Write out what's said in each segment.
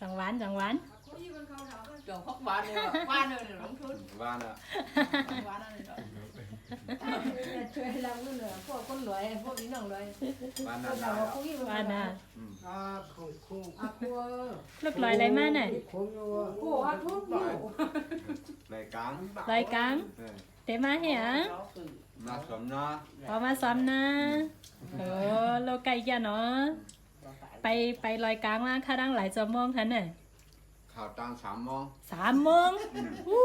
สังหวานสังหวาน Chồng khóc bán này mà Bán rồi này đóng thun ว่านอะ Bán này đó ช่วยเราเหลือพวกคนรวยพวกนี้น้องรวยว่านพนาวกได้เราอะพวกนี้วานน่ะอืมอ่าของคงอาคัวลูกลอยอะไรมาน่ะคงอยู่ว่าโอ้อาทุกอยู่รายการลอยกลางเออเตมาเหียมาสมเนาะพอมาซ้อมนะโอ้โลไก่ยะเนาะ ไปไปลอยกลางมาค่าดังหลายชั่วโมงคันน่ะข่าวตังสามโมงสามโมงอู้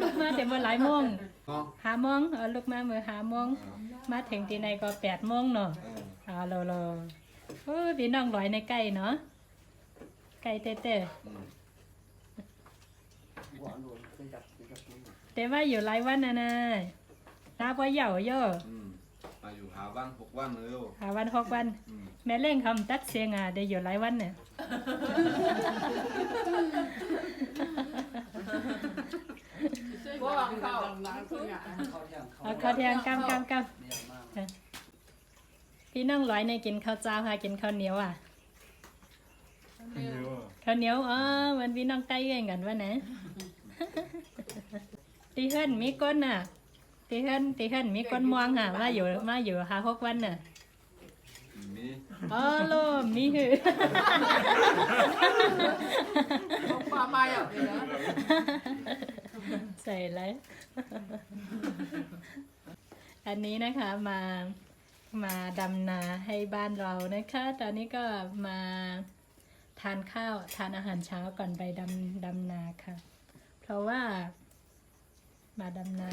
ลูกมาแต่เมื่อหลายโมงเนาะห้าโมงเออลูกมาเมื่อห้าโมงเออมาถึงที่ไหนก็แปดโมงเนาะเออเอาโลโลโอ้ยพี่น้องลอยในไก่เนาะไก่เต้เต้อืมแต่ว่าอยู่หลายวันนะนะนับว่าเหย่าเยอะ อืมมาอยู่หาวันหกวันเลยโยหาวันหกวัน อืมแม่เล่งคำตัดเสียงอะได้อยู่หลายวันเนี่ย Có bằng khẩu Thun เอาข้าวเที่ยงกำกำกำพี่น้องร้อยในกินข้าวเจ้าค่ะกินข้าวเหนียวอะข้าวเหนียวอ๋อมันพี่น้องใกล้กันกันวะนะตีเฮิรนมีก้นน่ะ ตีเฮิรนตีเฮิรนมีก้นมวงค่ะมาอยู่มาอยู่หาหกวันน่ะมีอ๋อโลมีหือ Không qua mai ở đây đó ใส่เลยอันนี้นะคะมามาดำนาให้บ้านเรานะคะ ตอนนี้ก็มาทานข้าวทานอาหารเช้าก่อนไปดำดำนาค่ะ เพราะว่ามาดำนา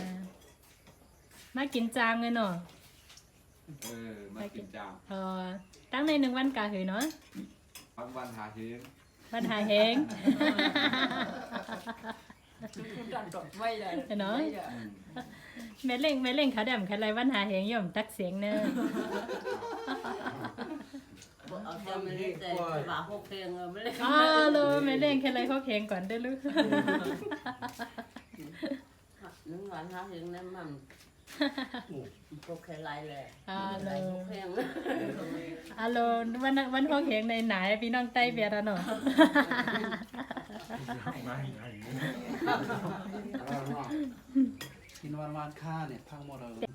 มากินจางเลยเนาะเออมากินจามเออตั้งในหนึ่งวันกาหือเนาะวันวันหาเฮงวันหาเฮง Tròn tròn vây này Để nói. Vây này. อืมแม่เล่งแม่เล่งเขาดำเขาไรวันหาเฮงย่อมตักเสียงเนอะเอาเจ้าไม่ได้แต่ว่าพวกเพลงไม่ได้อ๋อโลแม่เล่งแค่ไรเขาเฮงก่อนได้อลูกนึกวันหาถึงนั้นมัน พวกเพลงไรเลยอ่าโลพวกเพลงอาโลวันนั้นวันเขาเฮงในไหนพี่น้องใต้เบียร์อะเนาะ กินวันวานค่าเนี่ยพังหมดเลย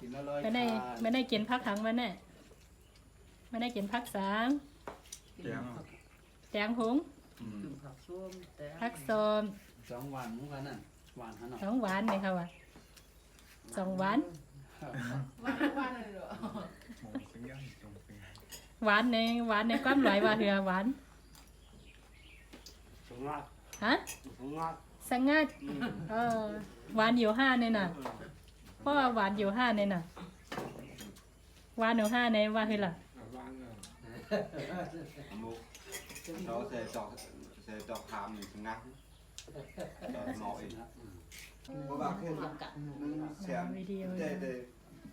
กินแล้วเลยไม่ได้ไม่ได้กินพักขังมันน่ะไม่ได้กินพักสางเดี๋ยวแตงหุงอืมผักส้มแต่ พักโซมสองวันเหมือนกันน่ะ หวานขนาดสองหวานเลยค่ะว่ะสองหวาน Bán bán này nữa หวานในหวานในความหลายว่าเหือหวานสงงัดฮะสงงัดสังงัดเออหวานอยู่ห้าเนี่ยน่ะเพราะว่าหวานอยู่ห้าเนี่ยน่ะหวานอยู่ห้าในว่าคือล่ะมุกเราใส่จอกใส่จอกคามหนึ่งสงักจอกหมออีกเพราะ ว่าขึ้นกัดมึงเสียงวิดีโอใจเลย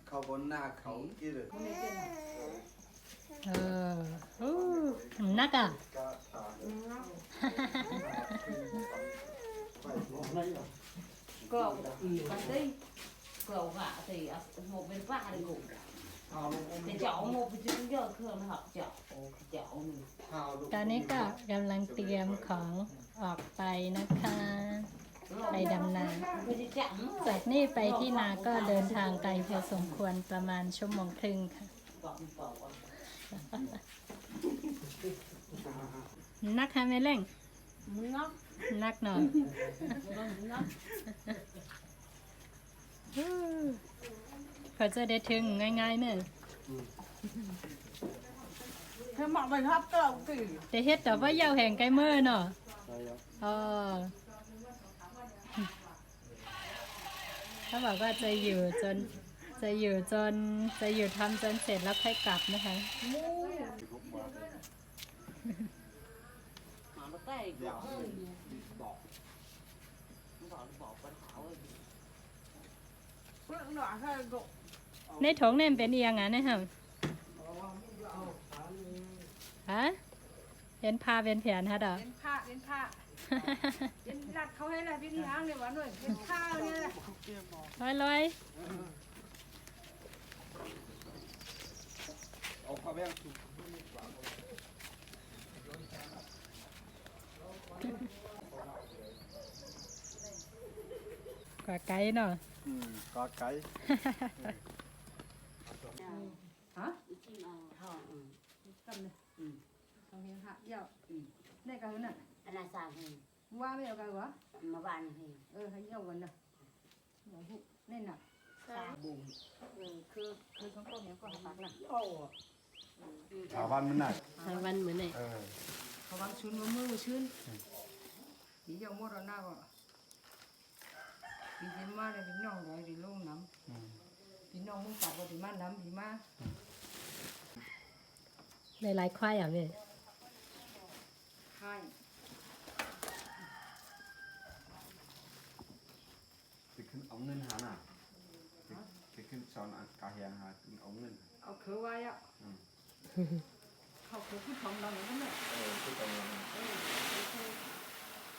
เข้าบนหน้าเขากี่เลยเออโอ้นักอะก็ตาก็นตี้ก็ว่า thì một bên pha thì cũng thì chậu một cái chữ giờ thường học chậu chậu ตอนนี้ก็กำลังเตรียมของ ออกไปนะคะ ไปดำนา cái gì chậm จากนี่ไปที่นาก็เดินทางไกลพอสมควรประมาณชั่วโมงครึ่งค่ะ còn còn นักค่ะแม่เล่ง nó นักหน่อย nó ฮู้เขาจะได้ถึงง่ายๆเนอะ Thế mọi người hấp cái ông kỳ แต่เฮ็ดแต่ว่าอยาวแห่งไกลเมื่อเนาะใช่ครับ เออเขาบอกว่าจะอยู่จน จะอยู่จน จะอยู่ทำจนเสร็จแล้วค่อยกลับนะคะ mà nó tay của ơi bỏ bỏ bỏ con thảo ơi Phượng đỏ hay gục ในถงเนี่ยมันเป็นเอียงอะนะครับฮะเป็นพาเป็นแผนฮะดอกเป็นผ้าเป็นผ้า เป็นรัดเขาให้ละเป็นทางเลยหวานหน่อยเป็นข้าวเนี่ยแหละร้อยร้อยเอาผ้าแว่นกว่าไกลเนาะอืมก็ไก่ฮะ chim à thọ ừ จำเลย ừ ทำเพียงหักยาว ừ ได้กันน่ะ anh là sao thì ว่าไม่เอากันวะ mà bạn thì เออให้ยาวกันนะหัวหุเน่นน่ะ sao bùn ừ cứ cứ con con nhớ con bạc là ถาวันมันน่ะหาวันเหมือนไหนเออเขาวางชื้นมือมือชื้นดีเยาวมดหน้าก็ดีเจมาเลยดีน้องเลยดีลงน้ำดีน้องมึงกลับก็ดีมาน้ำดีมาในหลายควายอะแม่ ราเหมือนกันเนี่ยเออคือตอนนั้น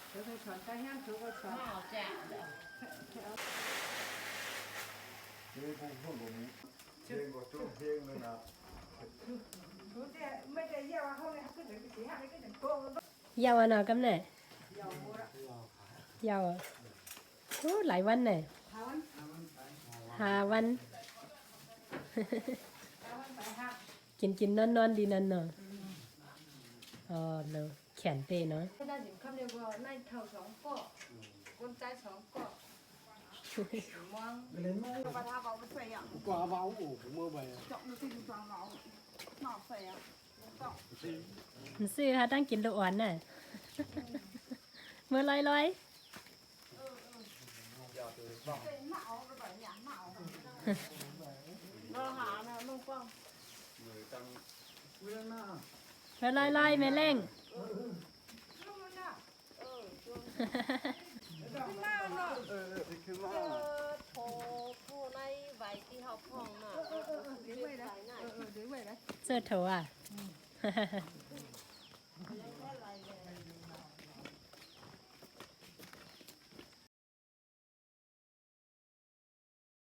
เขือเคยสอนใต้ห้างเขือก็สอน nào chả đó เฮ้ยกูพูดบ่มีเพลงบ่จุเพลงเลยนะรู้แต่ไม่ได้เยี่ยมเขาเลยก็ถึงสี่ห้าก็ถึงโกงยาวอะเนาะกำเนิดยาวหมดอะยาวอะโอ้หลายวันเนี่ย หาวันหาวันหาวันไปห้ากินกินนอนนอนดีนั่นเนาะอ๋อเนาะแขนเป้เนาะก็ได้ถึงคำเดียวว่าในเท่าสองก็คนใจสองก็มอง lên mai ประทาเอาไปใส่อะ quả báo ủ của mưa bè เจาะดูที่ดูฟังเราหนอกใส่อะต้องมันซื้อค่ะตั้งกินลูกอ่อนน่ะเมื่อลอยลอย nó hả nó nó con มือจัง Nguyên à เมื่อลอยลอยแม่เร่งลูกมันอะ ờ thì cứ mà โทรผู้ในใบที่เขาพองน่ะเดี๋ยวไหวนะเอเออเดี๋ยวไว้นะเสื้อโถอะ